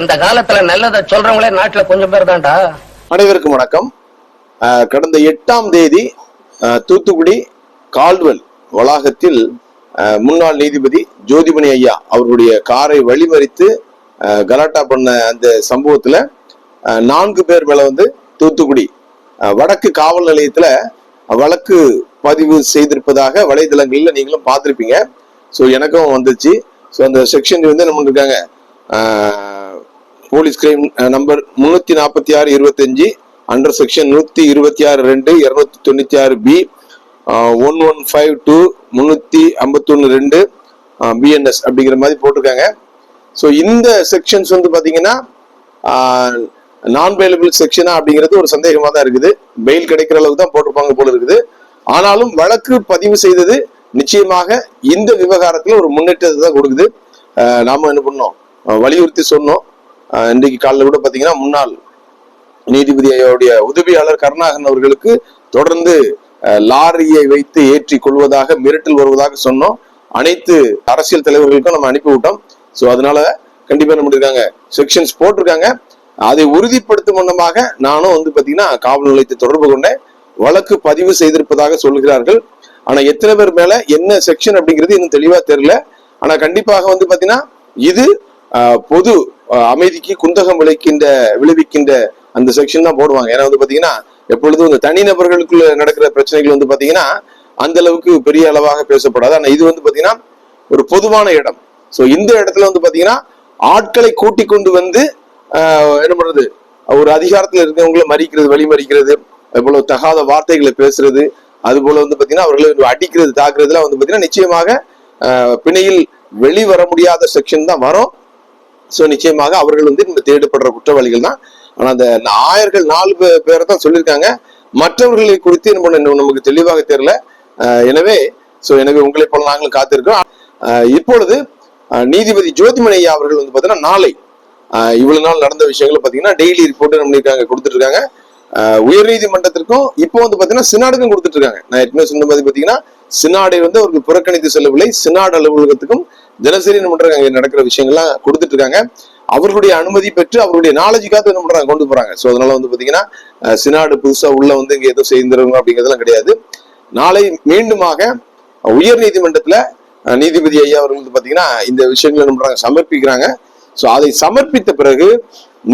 இந்த காலத்துல நல்லதை சொல்றவங்களே நாட்டுல கொஞ்சம் பேர் தான்டா. அனைவருக்கும் வணக்கம். கடந்த எட்டாம் தேதி தூத்துக்குடி கால்வெல் வளாகத்தில் முன்னாள் நீதிபதி ஜோதிமணி ஐயா அவர்களுடைய காரை வழிமறித்து கலாட்டா பண்ண அந்த சம்பவத்துல நான்கு பேர் மேல வந்து தூத்துக்குடி வடக்கு காவல் நிலையத்துல வழக்கு பதிவு செய்திருப்பதாக வலைதளங்களில் நீங்களும் பார்த்திருப்பீங்க. ஸோ எனக்கும் வந்துச்சு. ஸோ அந்த செக்ஷன் வந்து நம்ம இருக்காங்க போலீஸ் கிரைம் நம்பர் முன்னூத்தி நாற்பத்தி ஆறு இருபத்தஞ்சு அண்டர் செக்ஷன் நூத்தி இருபத்தி ஆறு ரெண்டு இருநூத்தி தொண்ணூத்தி ஆறு B one one five two முன்னூத்தி ஐம்பத்தொன்னு ரெண்டு பிஎன்எஸ் அப்படிங்கிற மாதிரி போட்டிருக்காங்க. ஸோ இந்த செக்ஷன்ஸ் வந்து பாத்தீங்கன்னா நான் பெயிலபிள் செக்ஷனா அப்படிங்கிறது ஒரு சந்தேகமா தான் இருக்குது. பெயில் கிடைக்கிற அளவுக்கு தான் போட்டிருப்பாங்க போல இருக்குது. ஆனாலும் வழக்கு பதிவு செய்தது நிச்சயமாக இந்த விவகாரத்துல ஒரு முன்னேற்றத்தை தான் கொடுக்குது. நாம என்ன பண்ணோம் வலியுறுத்தி சொன்னோம். இன்றைக்கு காலைல கூட பாத்தீங்கன்னா முன்னாள் நீதிபதி ஐயாவுடைய உதவியாளர் கருணாகரன் அவர்களுக்கு தொடர்ந்து லாரியை வைத்து ஏற்றி கொள்வதாக மிரட்டல் வருவதாக சொன்னோம். அனைத்து அரசியல் தலைவர்களுக்கும் நம்ம அனுப்பி விட்டோம். ஸோ அதனால கண்டிப்பா என்ன பண்ணிருக்காங்க செக்ஷன்ஸ் போட்டிருக்காங்க. அதை உறுதிப்படுத்தும் வண்ணமாக நானும் வந்து பாத்தீங்கன்னா காவல் நிலையத்தை தொடர்பு கொண்டேன். வழக்கு பதிவு செய்திருப்பதாக சொல்கிறார்கள். ஆனா எத்தனை பேர் மேல என்ன செக்ஷன் அப்படிங்கிறது இன்னும் தெளிவா தெரியல. ஆனா கண்டிப்பாக வந்து பாத்தீங்கன்னா இது பொது அமைதிக்கு குந்தகம் விளைக்கின்ற விளைவிக்கின்ற அந்த செக்ஷன் தான் போடுவாங்க. ஏன்னா வந்து பாத்தீங்கன்னா எப்பொழுதும் இந்த தனிநபர்களுக்குள்ள நடக்கிற பிரச்சனைகள் வந்து பாத்தீங்கன்னா அந்த அளவுக்கு பெரிய அளவாக பேசப்படாது. ஆனா இது வந்து பாத்தீங்கன்னா ஒரு பொதுவான இடம். சோ இந்த இடத்துல வந்து பாத்தீங்கன்னா ஆட்களை கூட்டி கொண்டு வந்து என்ன பண்றது? ஒரு அதிகாரத்துல இருக்கவங்களை மறிக்கிறது வழிமறிக்கிறது அதுபோல தகாத வார்த்தைகளை பேசுறது அது போல வந்து பாத்தீங்கன்னா அவர்களை அடிக்கிறது தாக்குறதுல வந்து பாத்தீங்கன்னா நிச்சயமாக பிணையில் வெளிவர முடியாத செக்ஷன் தான் வரும். சோ நிச்சயமாக அவர்கள் வந்து இந்த தேடப்படுற குற்றவாளிகள் தான். ஆனா அந்த ஆயர்கள் நாலு பேரை தான் சொல்லியிருக்காங்க. மற்றவர்களை குறித்து என்ன பண்ண இன்னும் நமக்கு தெளிவாக தெரியல. எனவே சோ எனவே உங்களை போல நாங்களும் காத்திருக்கோம் இப்பொழுது நீதிபதி ஜோதிமணியா அவர்கள் வந்து பாத்தீங்கன்னா நாளை இவ்வளவு நாள் நடந்த விஷயங்களை பாத்தீங்கன்னா டெய்லி ரிப்போர்ட் நம்ம இருக்காங்க கொடுத்துட்டு இருக்காங்க உயர் நீதிமன்றத்திற்கும் இப்போ வந்து பாத்தீங்கன்னா சினாடுக்கும் கொடுத்துட்டு இருக்காங்க நான் ஏற்கனவே சொன்ன மாதிரி பாத்தீங்கன்னா சினாடை வந்து அவருக்கு புறக்கணித்து செல்லவில்லை. சினாடு அலுவலகத்துக்கும் தினசரி என்ன பண்றாங்க அங்க நடக்கிற விஷயங்கள்லாம் கொடுத்துட்டு இருக்காங்க அவர்களுடைய அனுமதி பெற்று அவருடைய நாலேஜுக்காக என்ன பண்றாங்க கொண்டு போறாங்க. சோ அதனால வந்து பாத்தீங்கன்னா சினாடு புதுசா உள்ள வந்து இங்க எதுவும் செய்திருங்க அப்படிங்கிறதெல்லாம் கிடையாது. நாளை மீண்டுமாக உயர் நீதிமன்றத்துல நீதிபதி ஐயா அவர்கள் வந்து பாத்தீங்கன்னா இந்த விஷயங்களை என்ன பண்றாங்க சமர்ப்பிக்கிறாங்க. சோ அதை சமர்ப்பித்த பிறகு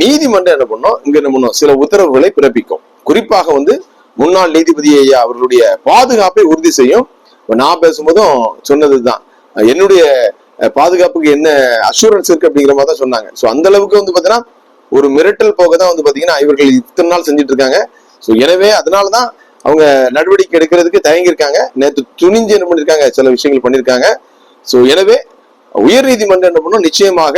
நீதிமன்றம் என்ன பண்ணும் இங்க என்ன பண்ணும் சில உத்தரவுகளை பிறப்பிக்கும். குறிப்பாக வந்து முன்னாள் நீதிபதி ஐயா அவர்களுடைய பாதுகாப்பை உறுதி செய்யும். நான் பேசும்போதும் சொன்னதுதான். என்னுடைய பாதுகாப்புக்கு என்ன அஷூரன்ஸ் இருக்கு அப்படிங்கிற மாதிரி தான் சொன்னாங்க. ஸோ அந்த அளவுக்கு வந்து பார்த்தீங்கன்னா ஒரு மிரட்டல் போக தான் வந்து பார்த்தீங்கன்னா இவர்கள் இத்தனை நாள் செஞ்சுட்டு இருக்காங்க ஸோ எனவே அதனால தான் அவங்க நடவடிக்கை எடுக்கிறதுக்கு தயங்கியிருக்காங்க. நேற்று துணிஞ்சு என்ன பண்ணிருக்காங்க சில விஷயங்கள் பண்ணியிருக்காங்க. ஸோ எனவே உயர் நீதிமன்றம் என்ன பண்ணும்? நிச்சயமாக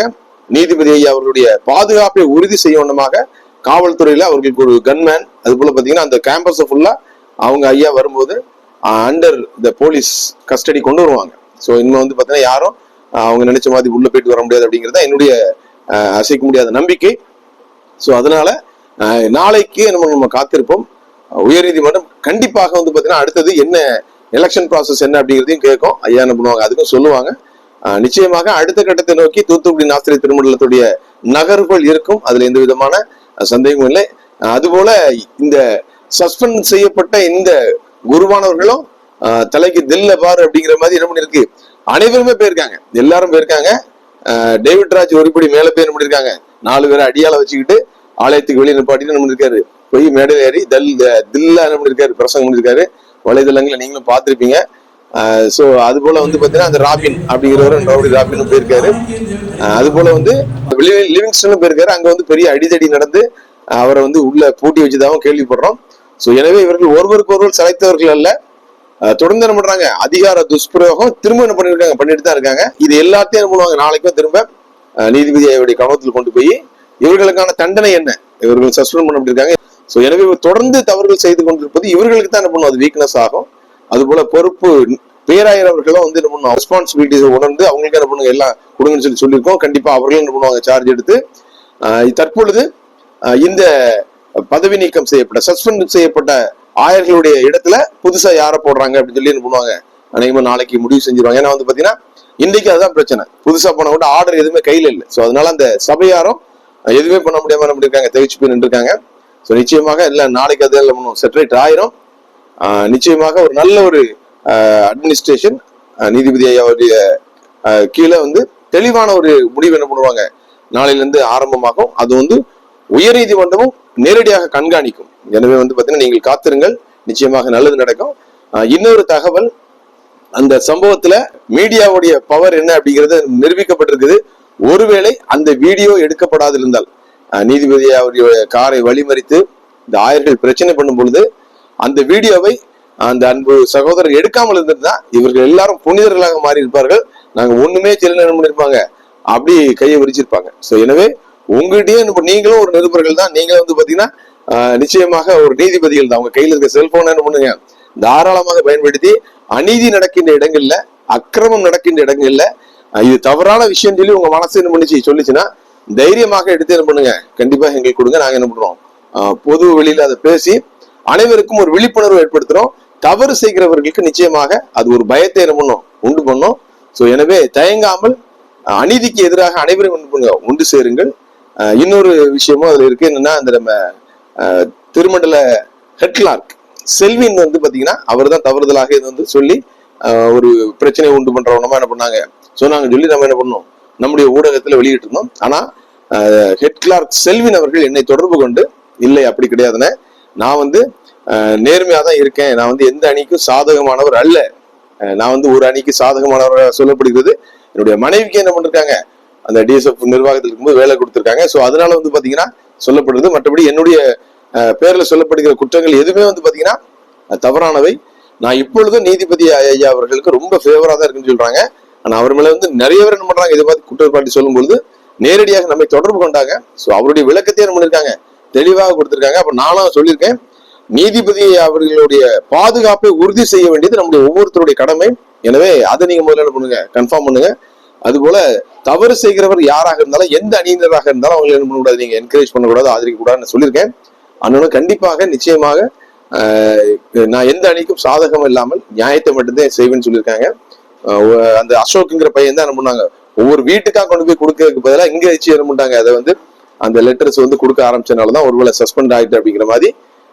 நீதிபதி ஐயா அவர்களுடைய பாதுகாப்பை உறுதி செய்யணுமாக காவல்துறையில அவர்களுக்கு ஒரு கன்மேன் அது போல பார்த்தீங்கன்னா அந்த கேம்பஸ் ஃபுல்லா அவங்க ஐயா வரும்போது அண்டர் த போலீஸ் கஸ்டடி கொண்டு வருவாங்க. ஸோ இன்னும் வந்து பார்த்தீங்கன்னா யாரும் அவங்க நினைச்ச மாதிரி உள்ள போயிட்டு வர முடியாது அப்படிங்கிறது என்னுடைய அசைக்க முடியாத நம்பிக்கை. ஸோ அதனால நாளைக்கு நம்ம நம்ம காத்திருப்போம். உயர்நீதிமன்றம் கண்டிப்பாக வந்து பாத்தீங்கன்னா அடுத்தது என்ன எலெக்ஷன் ப்ராசஸ் என்ன அப்படிங்கிறதையும் கேட்கும். ஐயா என்ன பண்ணுவாங்க அதுக்கும் சொல்லுவாங்க. நிச்சயமாக அடுத்த கட்டத்தை நோக்கி தூத்துக்குடி நாஸ்திரி திருமண்டலத்துடைய நகர்வுகள் இருக்கும். அதுல எந்த விதமான சந்தேகமும் இல்லை. அதுபோல இந்த சஸ்பெண்ட் செய்யப்பட்ட இந்த குருவானவர்களும் ஆஹ், தலைக்கு தில்ல பார் அப்படிங்கிற மாதிரி என்ன பண்ணிருக்கு அனைவருமே போயிருக்காங்க. எல்லாரும் போயிருக்காங்க. டேவிட் ராஜ் ஒருபடி மேல போய் என்ன பண்ணிருக்காங்க நாலு பேரை அடியால வச்சுக்கிட்டு ஆலயத்துக்கு வெளியே நிப்பாட்டின்னு என்ன பண்ணிருக்காரு போய் மேடையில் ஏறி தல் தில்லா என்ன பண்ணிருக்காரு பிரசங்கம் பண்ணிருக்காரு. வலைதளங்களை நீங்களும் பார்த்துருப்பீங்க. ஸோ அது போல வந்து பார்த்தீங்கன்னா அந்த ராபின் அப்படிங்கிறவர் ரவுடி ராபின் போயிருக்காரு. அது போல வந்து லிவிங்ஸ்டனும் போயிருக்காரு. அங்கே வந்து பெரிய அடிதடி நடந்து அவரை வந்து உள்ள பூட்டி வச்சதாகவும் கேள்விப்படுறோம். ஸோ எனவே இவர்கள் ஒருவருக்கு ஒருவர் சளைத்தவர்கள் அல்ல. தொடர்ந்து என்ன பண்றாங்க? அதிகார துஷ்பிரயோகம் திரும்ப என்ன பண்ணிருக்காங்க? பண்ணிட்டு தான் இருக்காங்க. இது எல்லாத்தையும் என்ன பண்ணுவாங்க? நாளைக்கும் திரும்ப நீதிபதி அவருடைய கவனத்தில் கொண்டு போய் இவர்களுக்கான தண்டனை என்ன? இவர்கள் சஸ்பெண்ட் பண்ணப்பட்டிருக்காங்க ஸோ எனவே தொடர்ந்து தவறுகள் செய்து கொண்டிருப்பது இவர்களுக்கு தான் என்ன பண்ணும்? அது வீக்னஸ் ஆகும். அதுபோல பொறுப்பு பேராயர் அவர்களும் வந்து என்ன பண்ணும்? ரெஸ்பான்சிபிலிட்டிஸ் உணர்ந்து அவங்களுக்கு என்ன பண்ணுங்க? எல்லாம் கொடுங்கன்னு சொல்லி சொல்லியிருக்கோம். கண்டிப்பா அவர்களும் என்ன பண்ணுவாங்க? சார்ஜ் எடுத்து தற்பொழுது இந்த பதவி நீக்கம் செய்யப்பட்ட சஸ்பெண்ட் செய்யப்பட்ட ஆயர்களுடைய இடத்துல புதுசா யாரை போடுறாங்க அப்படின்னு சொல்லி என்ன பண்ணுவாங்க? அநேகமா நாளைக்கு முடிவு செஞ்சிருவாங்க. ஏன்னா வந்து பாத்தீங்கன்னா இன்னைக்கு அதுதான் பிரச்சனை. புதுசா போன கூட ஆர்டர் எதுவுமே கையில இல்லை. சோ அதனால அந்த சபையாரும் எதுவுமே பண்ண முடியாம நம்ம பண்ணிருக்காங்க? தவிச்சு போய் நின்றுருக்காங்க. ஸோ நிச்சயமாக இல்லை நாளைக்கு அது எல்லாம் செட்டரேட் ஆயிரும். நிச்சயமாக ஒரு நல்ல ஒரு அட்மினிஸ்ட்ரேஷன் நீதிபதி ஐயாவுடைய கீழே வந்து தெளிவான ஒரு முடிவு என்ன பண்ணுவாங்க? நாளையிலேருந்து ஆரம்பமாகும். அது வந்து உயர்நீதிமன்றமும் நேரடியாக கண்காணிக்கும். எனவே வந்து பாத்தீங்கன்னா நீங்கள் காத்திருங்கள். நிச்சயமாக நல்லது நடக்கும். இன்னொரு தகவல் அந்த சம்பவத்துல மீடியாவுடைய பவர் என்ன அப்படிங்கிறது நிரூபிக்கப்பட்டிருக்குது. ஒருவேளை அந்த வீடியோ எடுக்கப்படாது இருந்தால் அஹ் நீதிபதி அவருடைய காரை வழிமறித்து இந்த ஆயர்கள் பிரச்சனை பண்ணும் பொழுது அந்த வீடியோவை அந்த அன்பு சகோதரர் எடுக்காமல் இருந்திருந்தா இவர்கள் எல்லாரும் புனிதர்களாக மாறி இருப்பார்கள் நாங்க ஒண்ணுமே செல்ல என்ன பண்ணிருப்பாங்க? அப்படி கையை விரிச்சிருப்பாங்க. சோ எனவே உங்ககிட்டயே நீங்களும் ஒரு நிருபர்கள் தான். நீங்க வந்து பாத்தீங்கன்னா நிச்சயமாக ஒரு நீதிபதிகள் தான். அவங்க கையில் இருக்க செல்போன் என்ன பண்ணுங்க? தாராளமாக பயன்படுத்தி அநீதி நடக்கின்ற இடங்கள்ல அக்கிரமம் நடக்கின்ற இடங்கள்ல இது தவறான விஷயம் சொல்லி உங்க மனசு என்ன பண்ணிச்சு? சொல்லுச்சுன்னா தைரியமாக எடுத்து என்ன பண்ணுங்க? கண்டிப்பா எங்களுக்கு கொடுங்க. நாங்க என்ன பண்றோம்? பொது வெளியில அதை பேசி அனைவருக்கும் ஒரு விழிப்புணர்வு ஏற்படுத்துறோம். தவறு செய்கிறவர்களுக்கு நிச்சயமாக அது ஒரு பயத்தை என்ன பண்ணும்? உண்டு பண்ணும். ஸோ எனவே தயங்காமல் அநீதிக்கு எதிராக அனைவரும் ஒன்று பண்ணுங்க? ஒன்று சேருங்கள். இன்னொரு விஷயமும் அதுல இருக்கு. என்னன்னா அந்த நம்ம திருமண்டல ஹெட்லார்க் செல்வின் வந்து பாத்தீங்கன்னா அவர் தான் தவறுதலாக இது வந்து சொல்லி ஒரு பிரச்சனையை உண்டு பண்றவனமா என்ன பண்ணாங்க? சொன்னாங்க சொல்லி நம்ம என்ன பண்ணோம்? நம்முடைய ஊடகத்துல வெளியிட்டு இருந்தோம் ஆனா ஹெட் கிளார்க் செல்வின் அவர்கள் என்னை தொடர்பு கொண்டு இல்லை அப்படி கிடையாதுன்னு நான் வந்து நேர்மையாக நேர்மையா தான் இருக்கேன். நான் வந்து எந்த அணிக்கும் சாதகமானவர் அல்ல. நான் வந்து ஒரு அணிக்கு சாதகமானவராக சொல்லப்படுகிறது. என்னுடைய மனைவிக்கு என்ன பண்ணிருக்காங்க? அந்த டிஎஸ்எஃப் நிர்வாகத்தில் இருக்கும்போது வேலை கொடுத்திருக்காங்க. ஸோ அதனால வந்து பாத்தீங்கன்னா சொல்லப்படுது. மற்றபடி என்னுடைய ஆஹ் பேர்ல சொல்லப்படுகிற குற்றங்கள் எதுவுமே வந்து பாத்தீங்கன்னா தவறானவை. நான் இப்பொழுதும் நீதிபதி ஐயா அவர்களுக்கு ரொம்ப ஃபேவரா தான் இருக்குன்னு சொல்றாங்க. ஆனா அவர் மேல வந்து நிறைய பேர் என்ன பண்றாங்க இதை பார்த்து குற்றச்சாட்டு சொல்லும்பொழுது நேரடியாக நம்மை தொடர்பு கொண்டாங்க. ஸோ அவருடைய விளக்கத்தையே என்ன பண்ணிருக்காங்க. தெளிவாக கொடுத்திருக்காங்க. அப்ப நானும் சொல்லியிருக்கேன். நீதிபதி அவர்களுடைய பாதுகாப்பை உறுதி செய்ய வேண்டியது நம்முடைய ஒவ்வொருத்தருடைய கடமை. எனவே அதை நீங்க முதல்ல என்ன பண்ணுங்க கன்ஃபார்ம் பண்ணுங்க. அதுபோல தவறு செய்கிறவர் யாராக இருந்தாலும் எந்த அணியினராக இருந்தாலும் அவங்களை என்ன பண்ணக்கூடாது நீங்க என்கரேஜ் பண்ணக்கூடாது ஆதரிக்க கூடாதுன்னு சொல்லியிருக்கேன். அண்ணனும் கண்டிப்பாக நிச்சயமாக நான் எந்த அணிக்கும் சாதகம் இல்லாமல் நியாயத்தை மட்டும்தான் செய்வேன்னு சொல்லியிருக்காங்க. அந்த அசோக்குங்கிற பையன் தான் என்ன பண்ணாங்க ஒவ்வொரு வீட்டுக்காக கொண்டு போய் கொடுக்கறதுக்கு பதிலாக இங்க வச்சு என்ன பண்ணிட்டாங்க அதை வந்து அந்த லெட்டர்ஸ் வந்து கொடுக்க ஆரம்பிச்சனால தான் ஒருவேளை சஸ்பெண்ட் ஆயிட்டு அப்படிங்கிற மாதிரி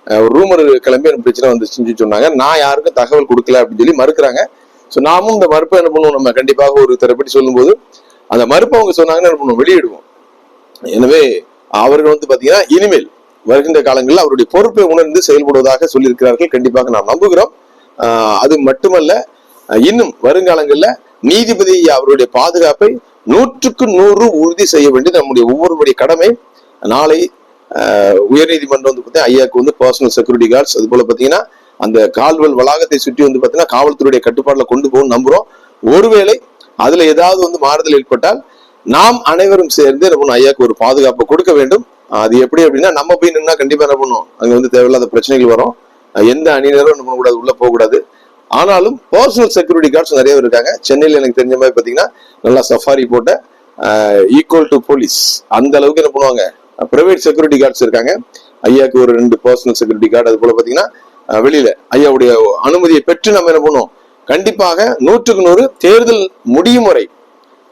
ஒரு ரூமர் கிளம்பி எனக்கு பிரச்சனை வந்துச்சுன்னு சொன்னாங்க. நான் யாருக்கும் தகவல் கொடுக்கல அப்படின்னு சொல்லி மறுக்கிறாங்க. ஸோ நாமும் இந்த மறுப்பை என்ன பண்ணுவோம்? நம்ம கண்டிப்பாக ஒரு தரப்படி சொல்லும்போது அந்த மறுப்பை அவங்க சொன்னாங்கன்னா என்ன பண்ணுவோம்? வெளியிடுவோம். எனவே அவர்கள் வந்து பாத்தீங்கன்னா இனிமேல் வருகின்ற காலங்களில் அவருடைய பொறுப்பை உணர்ந்து செயல்படுவதாக சொல்லியிருக்கிறார்கள். கண்டிப்பாக நாம் நம்புகிறோம். ஆஹ் அது மட்டுமல்ல இன்னும் வருங்காலங்களில் நீதிபதி அவருடைய பாதுகாப்பை நூற்றுக்கு நூறு உறுதி செய்ய வேண்டியது நம்முடைய ஒவ்வொருவருடைய கடமை. நாளை உயர்நீதிமன்றம் வந்து பார்த்தீங்கன்னா ஐயாக்கு வந்து பர்சனல் செக்யூரிட்டி கார்ட்ஸ் அது போல பார்த்தீங்கன்னா அந்த கால்வல் வளாகத்தை சுற்றி வந்து பார்த்தீங்கன்னா காவல்துறையுடைய கட்டுப்பாட்டில் கொண்டு போகும் நம்புறோம். ஒருவேளை அதுல ஏதாவது வந்து மாறுதல் ஏற்பட்டால் நாம் அனைவரும் சேர்ந்து என்ன பண்ணும் ஐயாக்கு ஒரு பாதுகாப்பு கொடுக்க வேண்டும். அது எப்படி அப்படின்னா நம்ம போய் நின்னா கண்டிப்பா என்ன பண்ணுவோம் அங்க வந்து தேவையில்லாத பிரச்சனைகள் வரும். எந்த அணியினரும் என்ன பண்ணக்கூடாது உள்ள போகக்கூடாது. ஆனாலும் பர்சனல் செக்யூரிட்டி கார்ட்ஸ் நிறைய இருக்காங்க. சென்னையில் எனக்கு தெரிஞ்ச மாதிரி பாத்தீங்கன்னா நல்லா சஃபாரி போட்ட ஈக்குவல் டு போலீஸ் அந்த அளவுக்கு என்ன பண்ணுவாங்க பிரைவேட் செக்யூரிட்டி கார்ட்ஸ் இருக்காங்க. ஐயாக்கு ஒரு ரெண்டு பர்சனல் செக்யூரிட்டி கார்டு அது போல பாத்தீங்கன்னா வெளியில. ஐயாவுடைய அனுமதியை பெற்று நம்ம என்ன பண்ணுவோம்? கண்டிப்பாக நூற்றுக்கு நூறு தேர்தல் முடியும் வரை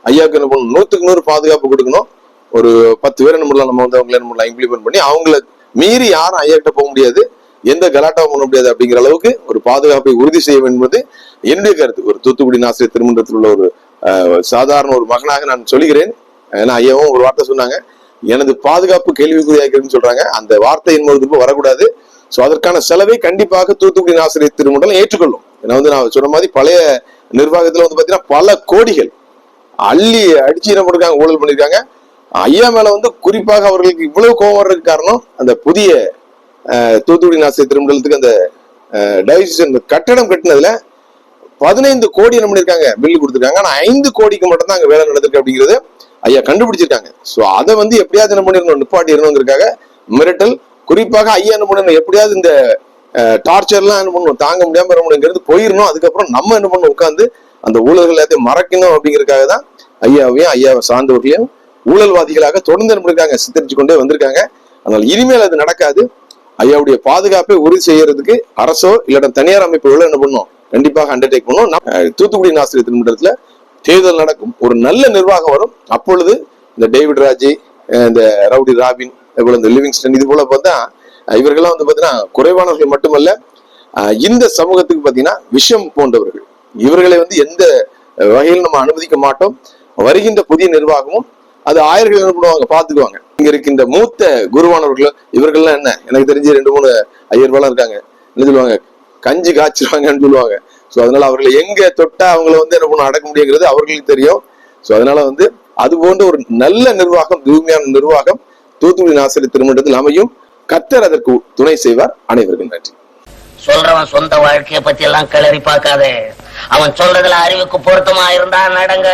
ஐயாவுக்கு என்ன பண்ணணும் நூற்றுக்கு நூறு பாதுகாப்பு கொடுக்கணும். ஒரு பத்து பேர் என்ன பண்ணலாம்? நம்ம வந்து அவங்களை என்ன பண்ணலாம்? இம்ப்ளிமெண்ட் பண்ணி அவங்கள மீறி யாரும் ஐயா கிட்ட போக முடியாது. எந்த கலாட்டாவும் பண்ண முடியாது அப்படிங்கிற அளவுக்கு ஒரு பாதுகாப்பை உறுதி செய்ய வேண்டும் என்பது என்னுடைய கருத்து. ஒரு தூத்துக்குடி நாசிரியர் திருமன்றத்தில் உள்ள ஒரு சாதாரண ஒரு மகனாக நான் சொல்கிறேன். ஏன்னா ஐயாவும் ஒரு வார்த்தை சொன்னாங்க. எனது பாதுகாப்பு கேள்விக்குறியாக்குன்னு சொல்றாங்க. அந்த வார்த்தை என்பது வரக்கூடாது. சோ அதற்கான செலவை கண்டிப்பாக தூத்துக்குடி ஆசிரியர் திருமண்டலம் ஏற்றுக்கொள்ளும். ஏன்னா வந்து நான் சொன்ன மாதிரி பழைய நிர்வாகத்துல வந்து பாத்தீங்கன்னா பல கோடிகள் அள்ளி அடிச்சு என்ன பண்ணிருக்காங்க ஊழல் பண்ணிருக்காங்க. ஐயா மேல வந்து குறிப்பாக அவர்களுக்கு இவ்வளவு கோவம் வர்றதுக்கு காரணம் அந்த புதிய தூத்துக்குடி ஆசிரியர் திருமண்டலத்துக்கு அந்த டைசிஷன் கட்டடம் கட்டினதுல பதினைந்து கோடி என்ன பண்ணிருக்காங்க பில்லு கொடுத்துருக்காங்க. ஆனா ஐந்து கோடிக்கு மட்டும் தான் அங்க வேலை நடந்திருக்கு அப்படிங்கிறது ஐயா கண்டுபிடிச்சிருக்காங்க. ஸோ அதை வந்து எப்படியாவது என்ன பண்ணிடணும் நிப்பாட்டிடணுங்கிறதுக்காக மிரட்டல் குறிப்பாக ஐயா என்ன பண்ணணும் எப்படியாவது இந்த டார்ச்சர்லாம் என்ன பண்ணணும் தாங்க முடியாம என்ன முடியுங்கிறது போயிடணும் அதுக்கப்புறம் நம்ம என்ன பண்ணணும் உட்காந்து அந்த ஊழல்கள் எல்லாத்தையும் மறக்கணும் அப்படிங்கிறதுக்காக தான் ஐயாவையும் ஐயாவை சார்ந்தவர்களையும் ஊழல்வாதிகளாக தொடர்ந்து என்ன பண்ணிருக்காங்க? சித்தரிச்சு கொண்டே வந்திருக்காங்க. அதனால இனிமேல் அது நடக்காது. ஐயாவுடைய பாதுகாப்பை உறுதி செய்யறதுக்கு அரசோ இல்ல தனியார் அமைப்புகளோ என்ன பண்ணும்? கண்டிப்பாக அண்டர்டேக் பண்ணும். தூத்துக்குடி ஆசிரியர் திருமணத்துல தேர்தல் நடக்கும். ஒரு நல்ல நிர்வாகம் வரும். அப்பொழுது இந்த டேவிட் ராஜி இந்த ரவுடி ராபின் இதுபோல இந்த லிவிங்ஸ்டன் இது போல பார்த்தா இவர்கள்லாம் வந்து பார்த்தீங்கன்னா குறைவானவர்கள் மட்டுமல்ல இந்த சமூகத்துக்கு பார்த்தீங்கன்னா விஷம் போன்றவர்கள். இவர்களை வந்து எந்த வகையில் வகையிலும் நம்ம அனுமதிக்க மாட்டோம். வருகின்ற புதிய நிர்வாகமும் அது ஆயர்கள் என்ன பண்ணுவாங்க பார்த்துக்குவாங்க. இங்க இருக்கின்ற மூத்த குருவானவர்கள் இவர்கள்லாம் என்ன? எனக்கு தெரிஞ்சு ரெண்டு மூணு ஐயர்வெல்லாம் இருக்காங்க. என்ன சொல்லுவாங்க? கஞ்சி காய்ச்சிருவாங்கன்னு சொல்லுவாங்க. ஸோ அதனால அவர்களை எங்க தொட்டா அவங்கள வந்து என்ன பண்ண அடக்க முடியுங்கிறது அவர்களுக்கு தெரியும். ஸோ அதனால வந்து அது போன்ற ஒரு நல்ல நிர்வாகம் தூய்மையான நிர்வாகம் தூத்துக்குடி நாசரி திருமணத்தில் அமையும். கத்தர் அதற்கு துணை செய்வார். அனைவருக்கும் நன்றி. சொல்றவன் சொந்த வாழ்க்கையை பத்தி எல்லாம் கிளறி பார்க்காதே. அவன் சொல்றதுல அறிவுக்கு பொருத்தமா இருந்தா நடங்க.